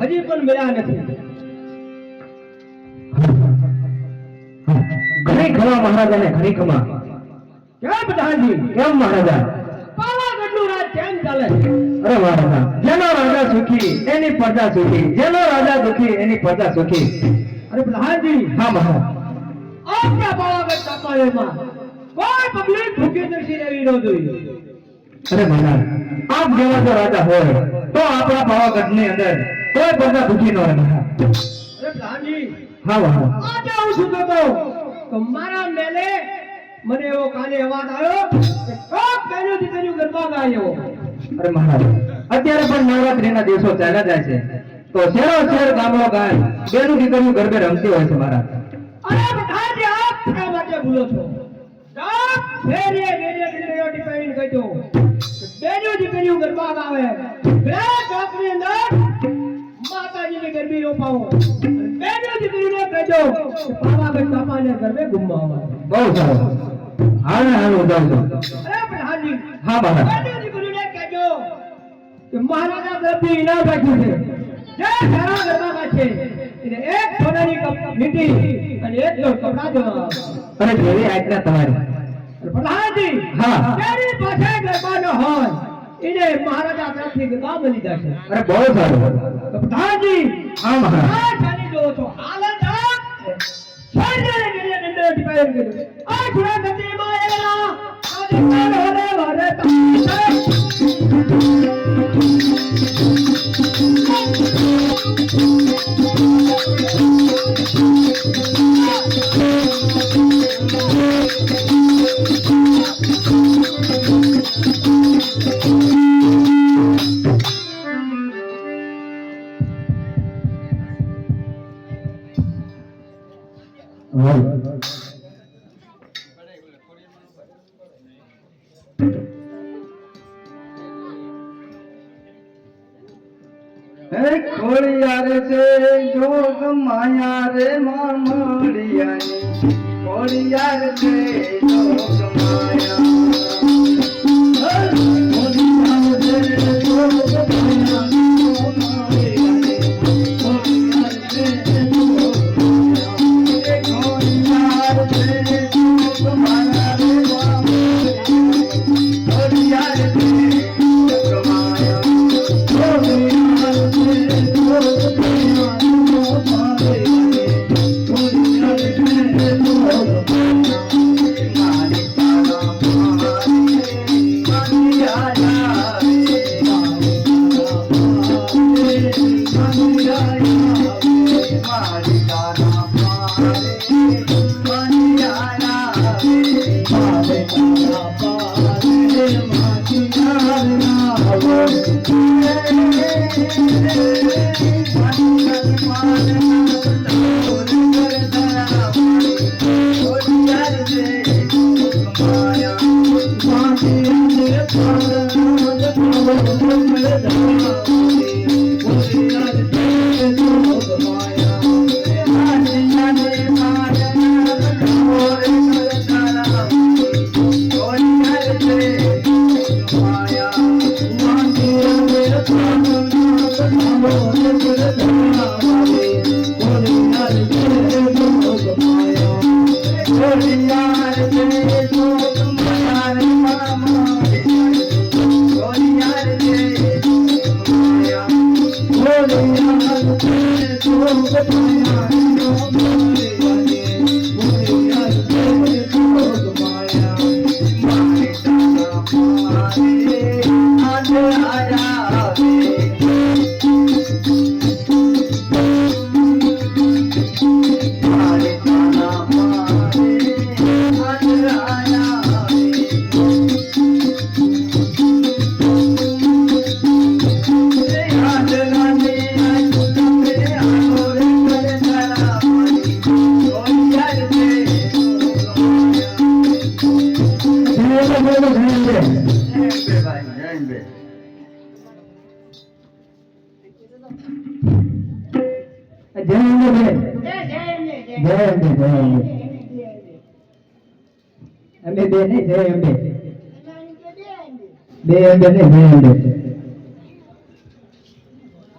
હજી પણ મળ્યા નથી ઘણી ખમા મહારાજાને ઘણી ખમા ક્યાં પ્રધાનજી કેમ મહારાજા પાવાગઢનું રાજ કેમ ચાલે. અરે મહારાજા જેનો રાજા સુખી, એની પ્રજા સુખી. જેનો રાજા દુખી એની પ્રજા સુખી. અરે પ્રધાનજી હા મહારાજ આપણા પાવાગઢ ભૂખી ન હોય, તો અંદર કોઈ પ્રજા દુખી ન તો મારા મેલે મને એવો કાલે અવાજ આવ્યો કે કોક બહેનો દીકરીઓ ગરબા ગાયો અરે મહારાજ અત્યારે પણ નવરાત્રીના દિવસો ચાલ્યા જાય છે. તો શેરો શેર ગામડો ગાય બેનું દીકરીઓ ગરબે રમતી હોય છે મહારાજ. અરે પ્રધાનજી આપ શા માટે ભૂલો છો. આપ ફેરીએ ફેરીએ દીકરીઓ ટીપાઈને કહેજો બેનો દીકરીઓ ગરબા ગાવે બે ગામની અંદર માતાજીની ગરબી રોપાવો. બેનું દીકરીને કહેજો કે પાવાગઢ બાપાને ગરબે ગુમાવવા બહુ સારું હાલ હાલ ઉજાવજો. અરે પ્રધાનજી હા બેનો કહેજો મહારાજા તરફથી ઇનામ રાખ્યું છે. જે સારા ગરબામાં છે એને એક સોનાની કપ અને એક જોડ કપડા દેવા અને જેવી આજ્ઞા તમારી. પ્રધાનજી હા. તેની પાસે ગરબા ન હોય એને મહારાજા તરફથી ગરબા મળી જશે. અરે બહુ સારું. પ્રધાનજી હા મહારાજ. આ ચાલી જોવો છો. હાલ જ આ ઘેરે દંડો ટીપાઈને કીધું. આ જુના ગતિમાં એલા આદિત્યનો હરે વરે તારે. હે માયા રે મામડિયાની મોડિયા રે ശരിയാണ് નહીં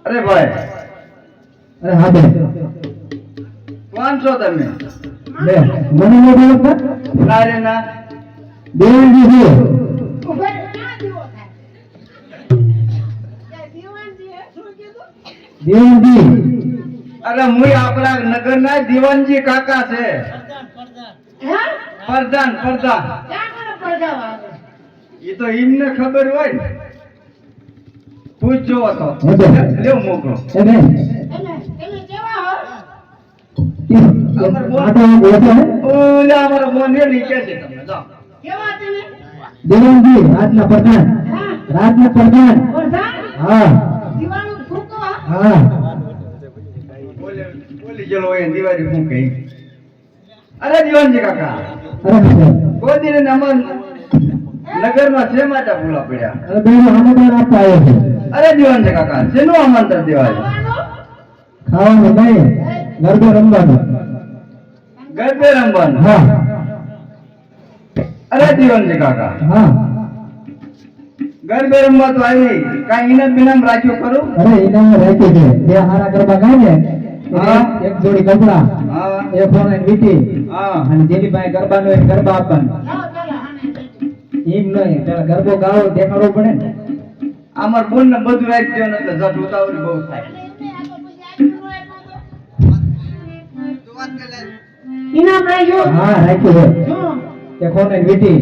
અરે ભાઈ. અરે હા બેન. કોણ છો તમે? બે મને ન દેવજી અરે હું આપણા દીવાનજી કાકા છે. પ્રધાન પ્રધાન. પ્રધાન ક્યાં મને પડદા વાગે એ તો એમને ખબર હોય ને. પૂછજો તો. લેવ મોકલો પ્રધાન. પ્રધાન. હા. હા. બોલી દિવાળી હું કહી. અરે દીવાનજી કાકા. અરે કોઈ દિન અમાર નગરમાં છે માતા ભૂલા પડ્યા? અરે બેન આમંત્રણ આપવા આવ્યો છે. અરે દીવાનજી કાકા શેનું આમંત્રણ દેવાય? ખાવાનું ખાવાનું નહીં ગરબે રમવાનું. ગરબે રમવાનું? હા. અરે દીવાનજી કાકા. હા. ગરબે રમવા તો આવી. કાંઈ ઇનામ બિનામ રાખ્યું ખરું? અરે ઇનામ રાખ્યું છે. જે હારા ગરબા ગાય ને હા. એક જોડી કપડા એ ફોન વીટી. હા. અને જેની પાસે ગરબાનો ગરબા આપવાના. એમ નહીં પેલા ગરબો ગાવો દેખાડવો પડે ને. અમાર બોન ને બધું રાખ ને એટલે જટ ઉતાવળી બહુ થાય. તો તો. ઇનામ રાખ્યું? હા રાખ્યું છે. શું એક ફોન વીટી?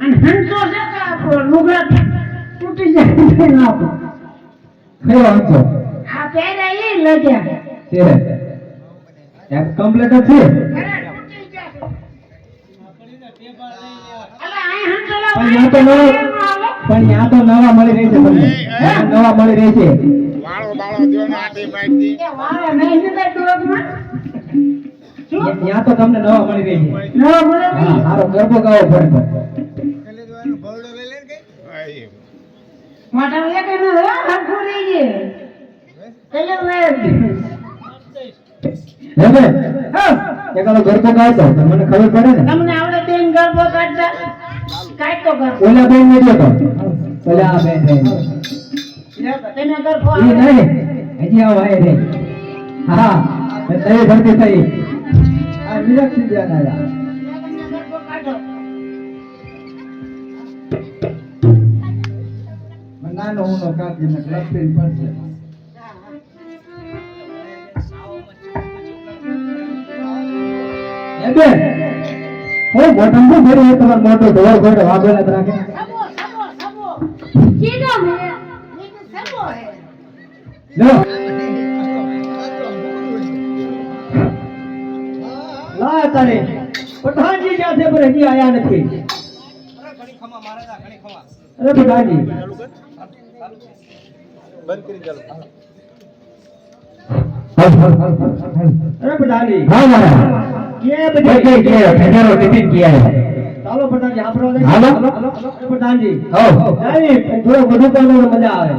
અને હંસો છે કે આપણો લુગડા તૂટી જાય તો ના આપો. કયો હંસો? આ પહેર્યા એ લગ્યા. છે એક કમ્પ્લીટ છે. પણ ત્યાં તો નવા પણ ત્યાં તો નવા મળી રહી છે તમને. નવા મળી રહી છે. વાળો બાળો દ્યો ને આટી માહિતી એ વાળા નહીં નીકળે ટોળકમાં. શું? તો તમને નવા મળી રહી છે. નવા મળે ગરબો ગાવો પડે મને ખબર પડે ને. તમને આવડે બેન ગરબો કાઢતા કાઢતો કર ઓલા બેન ને જોતો ઓલા બેન તમે? નહીં. હજી આવો આય રે હા તઈ ભરતી થઈ. આ તમને ગરબો કાઢો નાનો હુનો કાપી ને લપટી પડશે બેન. એ ગોઠણ શું ફેરી એ તમારો મોટો ઢોળ ગોઠ વાગો ને રાખે. લા. તારે. પઠાણજી ક્યાં છે પર હજી આયા નથી. અરે પઠાણજી. હા મારા ये क्या बजे क्या किया है ठहरो टिफिन किया है ચાલો પઠાણજી આપણો દે હાલો. હાલો અરે પઠાણજી आओ નહીં થોડો બધું કરવાનું મજા આવે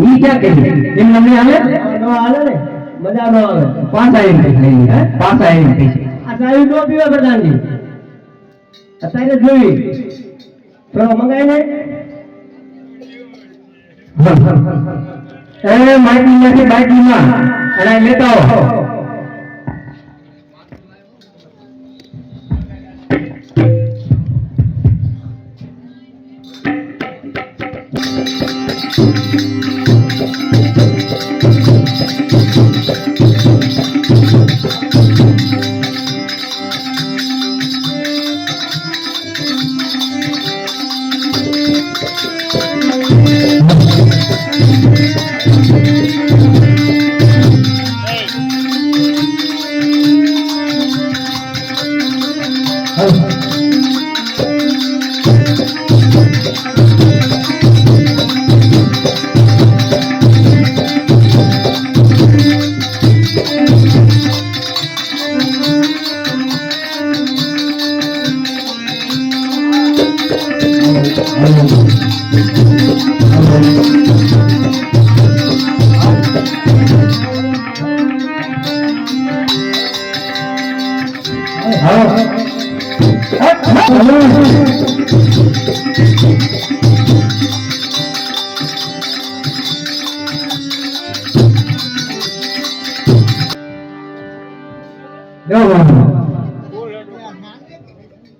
ये क्या कही इन नमने आवे ન હાલે ને મજા ન આવે पांच आए इनके नहीं है पांच आए इनके આ ચાવી નો પીવે પ્રધાનજી અત્યારે જોઈ થોડો મંગાય ને ए माइक में बाइक में अरे लेता हो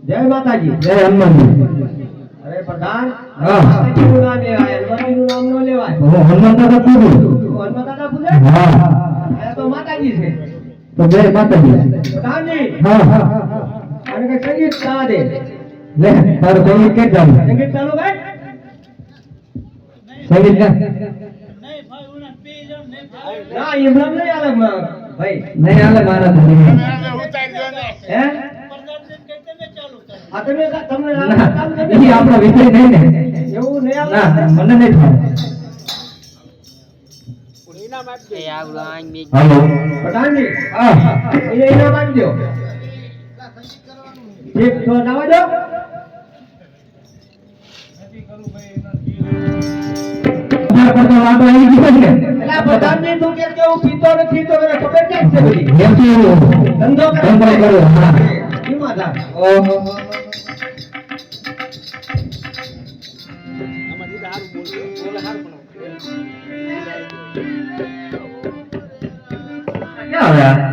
જય માતાજી. જય હનુમાનજી. અરે પ્રધાન હા. નામ લેવાય હનુમાનજીનું નામ ન લેવાય. હું હનુમાન દાદા કીધું હનુમાન દાદા પૂજે? હા. તો માતાજી છે. તો જય માતાજી. પ્રધાનજી. હા અને કઈ સંગીત ગાવા દે? લે તારું સંગીત કે ચાલુ? સંગીત ચાલુ ભાઈ સંગીત ના નહીં મ- ભાઈ નહીં આલે મારા ને હે? આ તમે આપણો વિષય નહીં ને. એવું નહીં ના મને નહીં ફાવે હાલો. પ્રધાનજી હા. એને ઇનામ આપી દો. ઠીક તો જવા દો. તમારા કરતો વાંધો આવી ગયો છે. ને એટલે તું કે કે હું પીતો નથી તો મને ખબર કેમ છે બધી એમ છે ધંધો કરે ધંધો હા. એમાં થાય. ઓહો. ક્યાં આવ્યા?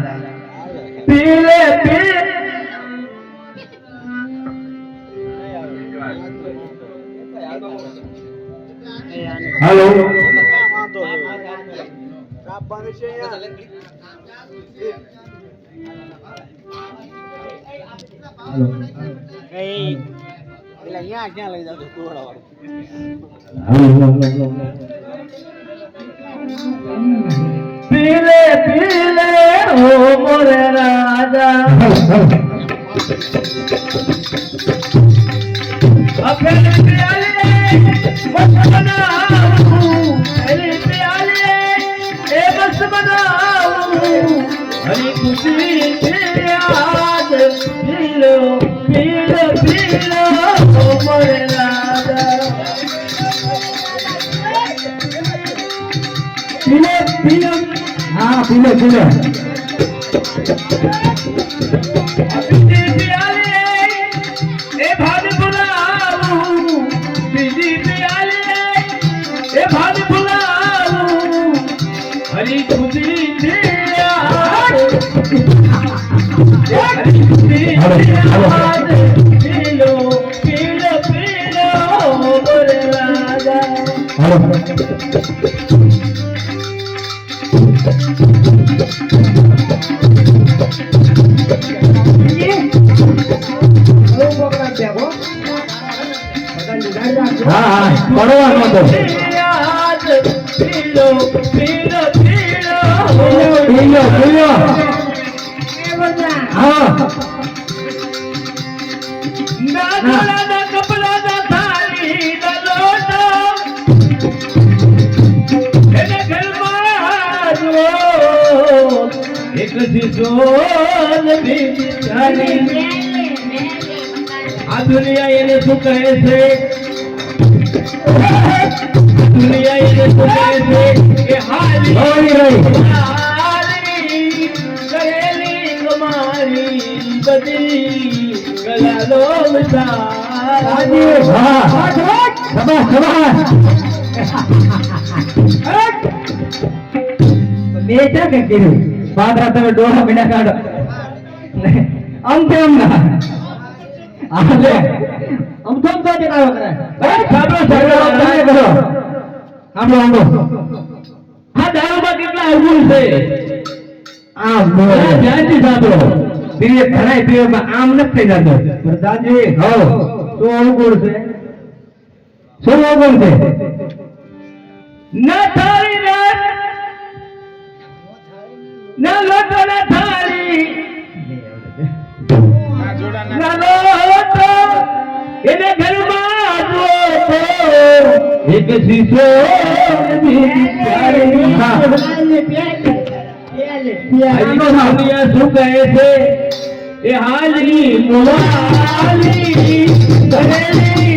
પીલે પીલે ઓ મોરે રાજા અફેલ પ્યાલે મસ્ત બનાવું અરે પ્યાલે એ મસ્ત બનાવું હરી ખુશી છે આજ પીલો પીલો હા પીલે પીલે હા હા પડવાનો તો પીલો પીલો પીલો પીલો હા નાના કપડા ના થાળી ના લોટો એને ઘરમાં જુઓ એક શીશો ને બીજી થાળી આ દુનિયા એને શું કહે છે કીધું પાદરા તમે ડોળા મીના કાઢો આમ તેમ ના આમ તો આમ તો જણાવો કરે. સાંભળો સાંભળો તમે કરો સાંભળો સાંભળો. આ દારૂમાં કેટલા અવગુણ છે? આમ ધ્યાનથી સાંભળો. પીએ ખરાય પીએ આમ નથી થઈ જતો. પ્રધાનજી હો શું છે? શું અવગુણ છે? ના થાળી ના ના લોટો ના થાળી. ના લોટો એને એક શીશો શું કહે છે. એ હાલની મુવાલી કરેલી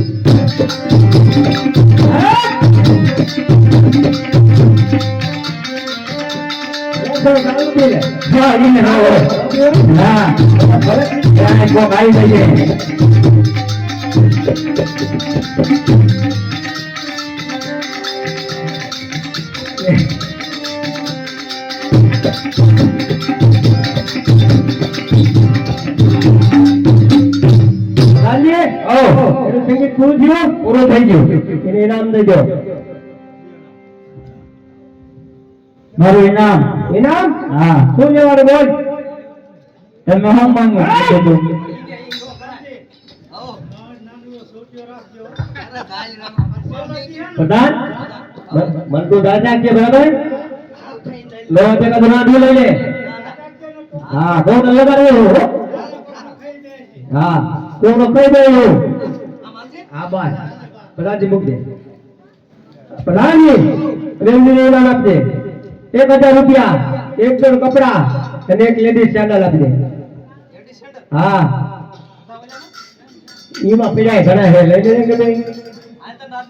હા, ઈને ના હોય. ના. ત્યાં એક કોક આવી જઈએ. પૂરું થઈ ગયું એને ઇનામ દેજો મારું ઇનામ. ઇનામ? હા. શું લેવાનું બોલ? તમે શું માંગો છો? પ્રધાન તો દાદા કે બરાબર? લો તે કા દુના લઈ લે. હા બહુ નલ્લા કરે હો. હા તો નો કઈ હો? હા બસ પ્રધાનજી મૂક દે. પ્રધાનજી રેમજી ઇનામ આપ દે એક હજાર રૂપિયા એક જોડ કપડા અને એક લેડીઝ સેન્ડલ આપી દે હા. એમાં પીડાય ઘણા છે. લઈ લે કે ભાઈ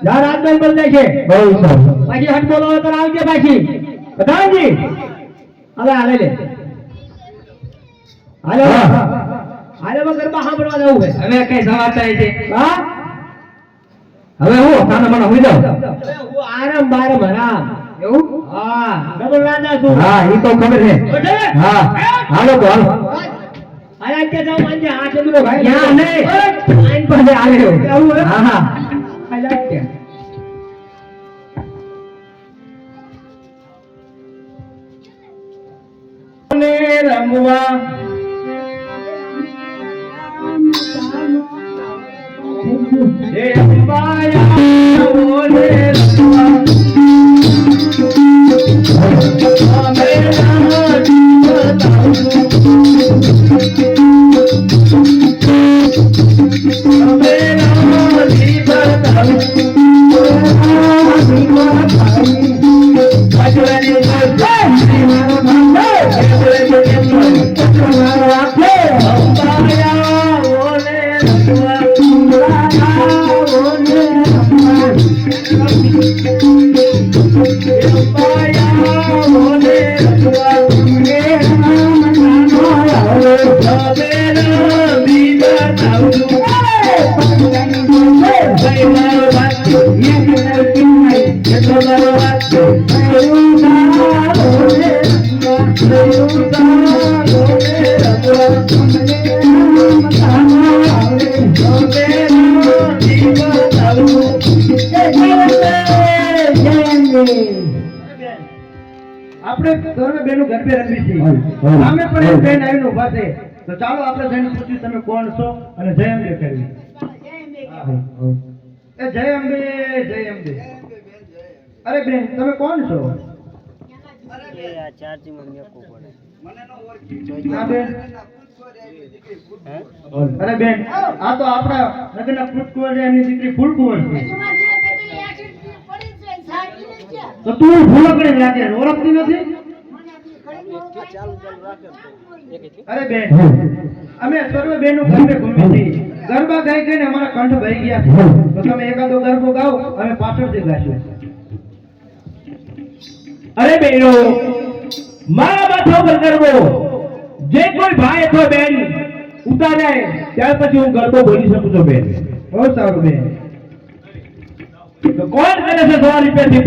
યાર આજકાલ બદલાય છે. બહુ સારું પાછી હટ બોલો તો આવજે પાછી પ્રધાનજી હવે હાલે લે હાલે. હાલે. માં સાંભળવા જવું છે. હવે કઈ સમાચાર છે? હા? હવે હું તાના મને હોઈ હું આરામ બારામ હરામ. એવું? હા. ડબલ રાજા છું હા એ તો ખબર છે. હા. હાલો તો હાલો. હાલે કે જાઉં આજે આ ચંદ્રો ભાઈ ન્યા નહીં. આઈન પાસે આવું હા? હા ગરબે રમી છીએ સામે પણ એક. બેન આવીને ઊભા છે. તો ચાલો આપણે જઈને પૂછીએ તમે કોણ છો અને જય અંબે કરી એ જય અંબે જય અંબે. અરે બેન તમે કોણ છો? અરે બેન આ તો આપણા નગરના ફૂટકુંવર એમની દીકરી ફૂલકુંવર છે. તો તું ભૂલકડી લાગે ઓળખતી નથી? અરે બેન, અમે સર્વે બહેનો ગરબે ઘૂમી છીએ ગરબા ગાઈ ગાઈને અમારા કંઠ ભાઈ ગયા તો તમે એકાદો ગરબો ગાઓ, અમે પાછળથી ગાશું અરે બેનો, મારા માથા પર ગરબો. જે કોઈ ભાઈ અથવા બેન ઉતારે, ત્યાર પછી હું ગરબો બોલી શકું છું બેન. બહુ સારું બેન. કોણ કરે છે સવારી પેથી